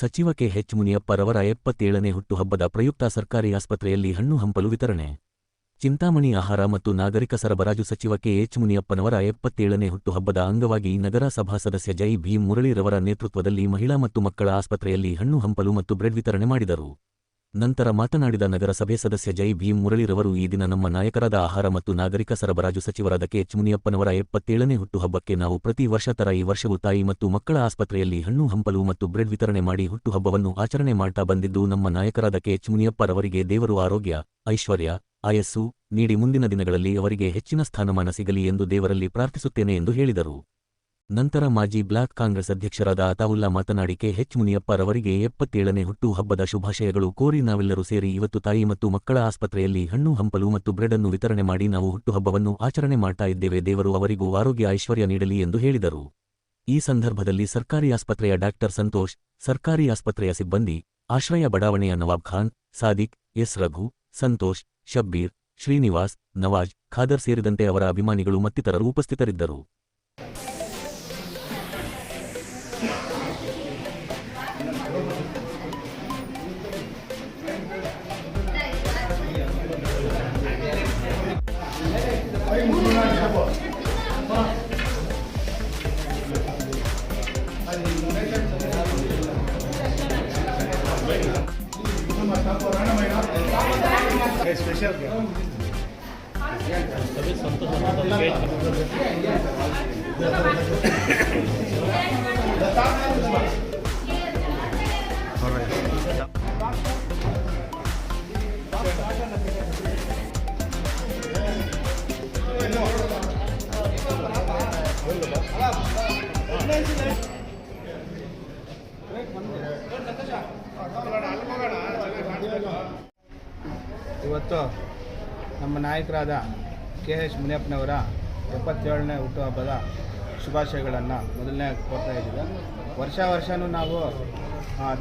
ಸಚಿವ K H ಮುನಿಯಪ್ಪರವರ ಎಪ್ಪತ್ತೇಳನೇ ಹುಟ್ಟುಹಬ್ಬದ ಪ್ರಯುಕ್ತ ಸರ್ಕಾರಿ ಆಸ್ಪತ್ರೆಯಲ್ಲಿ ಹಣ್ಣು ಹಂಪಲು ವಿತರಣೆ. ಚಿಂತಾಮಣಿ ಆಹಾರ ಮತ್ತು ನಾಗರಿಕ ಸರಬರಾಜು ಸಚಿವ ಕೆ ಎಚ್ ಮುನಿಯಪ್ಪನವರ ಎಪ್ಪತ್ತೇಳನೇ ಹುಟ್ಟುಹಬ್ಬದ ಅಂಗವಾಗಿ ನಗರಸಭಾ ಸದಸ್ಯ ಜೈ ಭೀಮ್ ಮುರಳಿರವರ ನೇತೃತ್ವದಲ್ಲಿ ಮಹಿಳಾ ಮತ್ತು ಮಕ್ಕಳ ಆಸ್ಪತ್ರೆಯಲ್ಲಿ ಹಣ್ಣು ಹಂಪಲು ಮತ್ತು ಬ್ರೆಡ್ ವಿತರಣೆ ಮಾಡಿದರು. ನಂತರ ಮಾತನಾಡಿದ ನಗರಸಭೆ ಸದಸ್ಯ ಜೈ ಭೀಮ್ ಮುರಳಿರವರು, ಈ ದಿನ ನಮ್ಮ ನಾಯಕರಾದ ಆಹಾರ ಮತ್ತು ನಾಗರಿಕ ಸರಬರಾಜು ಸಚಿವರಾದ ಕೆ ಎಚ್ ಮುನಿಯಪ್ಪನವರ ಎಪ್ಪತ್ತೇಳನೇ ಹುಟ್ಟುಹಬ್ಬಕ್ಕೆ ನಾವು ಪ್ರತಿ ವರ್ಷ ತರ ಈ ವರ್ಷವೂ ತಾಯಿ ಮತ್ತು ಮಕ್ಕಳ ಆಸ್ಪತ್ರೆಯಲ್ಲಿ ಹಣ್ಣು, ಹಂಪಲು ಮತ್ತು ಬ್ರೆಡ್ ವಿತರಣೆ ಮಾಡಿ ಹುಟ್ಟುಹಬ್ಬವನ್ನು ಆಚರಣೆ ಮಾಡ್ತಾ ಬಂದಿದ್ದು, ನಮ್ಮ ನಾಯಕರಾದ ಕೆ ಮುನಿಯಪ್ಪರವರಿಗೆ ದೇವರು ಆರೋಗ್ಯ, ಐಶ್ವರ್ಯ, ಆಯಸ್ಸು ನೀಡಿ ಮುಂದಿನ ದಿನಗಳಲ್ಲಿ ಅವರಿಗೆ ಹೆಚ್ಚಿನ ಸ್ಥಾನಮಾನ ಸಿಗಲಿ ಎಂದು ದೇವರಲ್ಲಿ ಪ್ರಾರ್ಥಿಸುತ್ತೇನೆ ಎಂದು ಹೇಳಿದರು. ನಂತರ ಮಾಜಿ ಬ್ಲಾಕ್ ಕಾಂಗ್ರೆಸ್ ಅಧ್ಯಕ್ಷರಾದ ಅತಾವುಲ್ಲಾ ಮಾತನಾಡಿ ಎಚ್ ಮುನಿಯಪ್ಪರವರಿಗೆ ಎಪ್ಪತ್ತೇಳನೇ ಹುಟ್ಟು ಹಬ್ಬದ ಶುಭಾಶಯಗಳು ಕೋರಿ ನಾವೆಲ್ಲರೂ ಸೇರಿ ಇವತ್ತು ತಾಯಿ ಮತ್ತು ಮಕ್ಕಳ ಆಸ್ಪತ್ರೆಯಲ್ಲಿ ಹಣ್ಣು ಹಂಪಲು ಮತ್ತು ಬ್ರೆಡ್ ಅನ್ನು ವಿತರಣೆ ಮಾಡಿ ನಾವು ಹುಟ್ಟುಹಬ್ಬವನ್ನು ಆಚರಣೆ ಮಾಡ್ತಾ ಇದ್ದೇವೆ. ದೇವರು ಅವರಿಗೂ ಆರೋಗ್ಯ ಐಶ್ವರ್ಯ ನೀಡಲಿ ಎಂದು ಹೇಳಿದರು. ಈ ಸಂದರ್ಭದಲ್ಲಿ ಸರ್ಕಾರಿ ಆಸ್ಪತ್ರೆಯ ಡಾಕ್ಟರ್ ಸಂತೋಷ್, ಸರ್ಕಾರಿ ಆಸ್ಪತ್ರೆಯ ಸಿಬ್ಬಂದಿ ಆಶ್ರಯ ಬಡಾವಣೆಯ ನವಾಬ್ ಖಾನ್, ಸಾದಿಕ್, ಎಸ್ ರಘು, ಸಂತೋಷ್, ಶಬ್ಬೀರ್, ಶ್ರೀನಿವಾಸ್, ನವಾಜ್ ಖಾದರ್ ಸೇರಿದಂತೆ ಅವರ ಅಭಿಮಾನಿಗಳು ಮತ್ತಿತರರು ಉಪಸ್ಥಿತರಿದ್ದರು. especial. Especial. Son todos ಇವತ್ತು ನಮ್ಮ ನಾಯಕರಾದ ಕೆ ಎಚ್ ಮುನಿಯಪ್ಪನವರ ಎಪ್ಪತ್ತೇಳನೇ ಹುಟ್ಟುಹಬ್ಬದ ಶುಭಾಶಯಗಳನ್ನು ಮೊದಲನೇ ಕೊಡ್ತಾ ಇದ್ದೀವಿ. ವರ್ಷ ವರ್ಷವೂ ನಾವು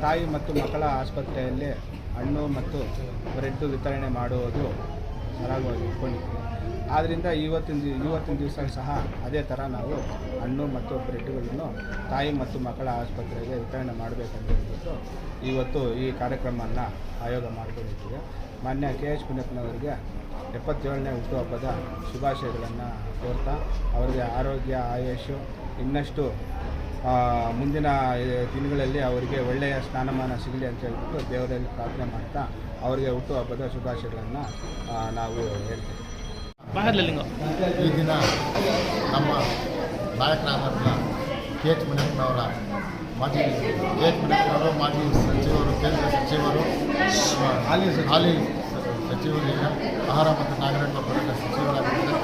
ತಾಯಿ ಮತ್ತು ಮಕ್ಕಳ ಆಸ್ಪತ್ರೆಯಲ್ಲಿ ಹಣ್ಣು ಮತ್ತು ಬ್ರೆಡ್ಡು ವಿತರಣೆ ಮಾಡುವುದು ಸರಾಗವಾಗಿ ಇಟ್ಕೊಂಡಿದ್ದೀವಿ ಆದ್ದರಿಂದ ಇವತ್ತಿನ ಇವತ್ತಿನ ದಿವಸ ಸಹ ಅದೇ ಥರ ನಾವು ಹಣ್ಣು ಮತ್ತು ಬ್ರೆಡ್ಗಳನ್ನು ತಾಯಿ ಮತ್ತು ಮಕ್ಕಳ ಆಸ್ಪತ್ರೆಗೆ ವಿತರಣೆ ಮಾಡಬೇಕಂತ ಹೇಳ್ಬಿಟ್ಟು ಇವತ್ತು ಈ ಕಾರ್ಯಕ್ರಮವನ್ನು ಆಯೋಗ ಮಾಡಿಕೊಂಡಿದ್ದೀವಿ. ಮಾನ್ಯ ಕೆ ಎಚ್ ಪುಣ್ಯಪ್ಪನವರಿಗೆ ಎಪ್ಪತ್ತೇಳನೇ ಹುಟ್ಟುಹಬ್ಬದ ಶುಭಾಶಯಗಳನ್ನು ಕೋರ್ತಾ, ಅವರಿಗೆ ಆರೋಗ್ಯ ಆಯುಷು ಇನ್ನಷ್ಟು ಮುಂದಿನ ದಿನಗಳಲ್ಲಿ ಅವರಿಗೆ ಒಳ್ಳೆಯ ಸ್ಥಾನಮಾನ ಸಿಗಲಿ ಅಂತ ಹೇಳ್ಬಿಟ್ಟು ದೇವರಲ್ಲಿ ಪ್ರಾರ್ಥನೆ ಮಾಡ್ತಾ ಅವರಿಗೆ ಹುಟ್ಟುಹಬ್ಬದ ಶುಭಾಶಯಗಳನ್ನು ನಾವು ಹೇಳ್ತೀವಿ. ಈ ದಿನ ನಮ್ಮ ನಾಯಕರಾದಂಥ ಕೆ ಎಚ್ ಮುನಿಯಪ್ಪನವರ ಮಾಜಿ ಕೆ ಎಚ್ ಮುನಿಯಪ್ಪನವರು ಮಾಜಿ ಸಚಿವರು ಕೇಂದ್ರ ಸಚಿವರು ಹಾಲಿ ಹಾಲಿ ಸಚಿವರು ಈಗ ಆಹಾರ ಮತ್ತು ನಾಗರಿಕ ಪುರಸ್ಕಾರ ಸಚಿವರಾಗಿದ್ದಾರೆ.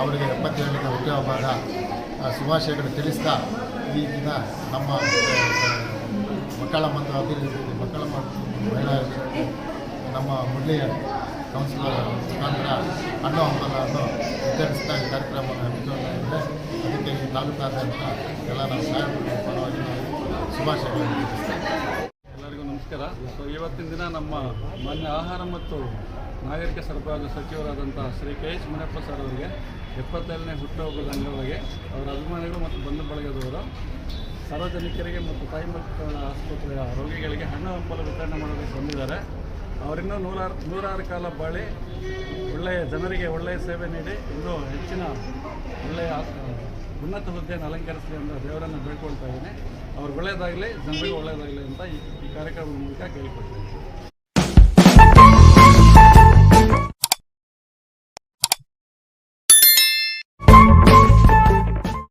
ಅವರಿಗೆ ಎಪ್ಪತ್ತೇಳನೇ ಹುಟ್ಟುಹಬ್ಬದ ಆ, ಶುಭಾಶಯಗಳು ತಿಳಿಸ್ತಾ ಈ ದಿನ ನಮ್ಮ ಮಕ್ಕಳ ಮತ್ತು ಅಭಿವೃದ್ಧಿ ಮಕ್ಕಳ ಮತ್ತು ಮಹಿಳಾ ನಮ್ಮ ಮುಳ್ಳಿಯ ಕೌನ್ಸಿಲರ್ ಮುಖಾಂತರ ಹಣ್ಣು ಹಂಪಲನ್ನು ವಿತರಿಸ್ತಾ ಈ ಕಾರ್ಯಕ್ರಮವನ್ನು ಅದಕ್ಕೆ ಈ ತಾಲೂಕಾದ್ಯಂತ ಎಲ್ಲ ನಮ್ಮ ಸಾಹೇಬರ ಪರವಾಗಿ ಶುಭಾಶಯಗಳನ್ನು ಎಲ್ಲರಿಗೂ ನಮಸ್ಕಾರ. ಸೊ ಇವತ್ತಿನ ದಿನ ನಮ್ಮ ಮಾನ್ಯ ಆಹಾರ ಮತ್ತು ನಾಗರಿಕ ಸರಬರಾಜು ಸಚಿವರಾದಂಥ Shri K H Muniyappa sir ಅವರಿಗೆ ಎಪ್ಪತ್ತೇಳನೇ ಹುಟ್ಟುಹಬ್ಬದ ಅಂಗವಾಗಿ ಅವರ ಅಭಿಮಾನಿಗಳು ಮತ್ತು ಬಂಧು ಬಳಗದವರು, ಸಾರ್ವಜನಿಕರಿಗೆ ಮತ್ತು ತಾಯಿ ಮಕ್ಕಳ ಆಸ್ಪತ್ರೆಯ ರೋಗಿಗಳಿಗೆ ಹಣ್ಣು ಹಂಪಲು ವಿತರಣೆ ಮಾಡೋದಕ್ಕೆ ಬಂದಿದ್ದಾರೆ. ಅವರಿನ್ನೂ ನೂರಾರು ನೂರಾರು ಕಾಲ ಬಾಳಿ ಒಳ್ಳೆಯ ಜನರಿಗೆ ಒಳ್ಳೆಯ ಸೇವೆ ನೀಡಿ ಇನ್ನೂ ಹೆಚ್ಚಿನ ಒಳ್ಳೆಯ, ಉನ್ನತ ಹುದ್ದೆಯನ್ನು ಅಲಂಕರಿಸಲಿ ಅಂತ ದೇವರನ್ನು ಬೇಡ್ಕೊಳ್ತಾ ಇದ್ದೀನಿ. ಅವ್ರಿಗೆ ಒಳ್ಳೆಯದಾಗಲಿ, ಜನರಿಗೆ ಒಳ್ಳೆಯದಾಗಲಿ ಅಂತ ಈ ಕಾರ್ಯಕ್ರಮದ ಮೂಲಕ ಕೇಳಿಕೊಳ್ತೀನಿ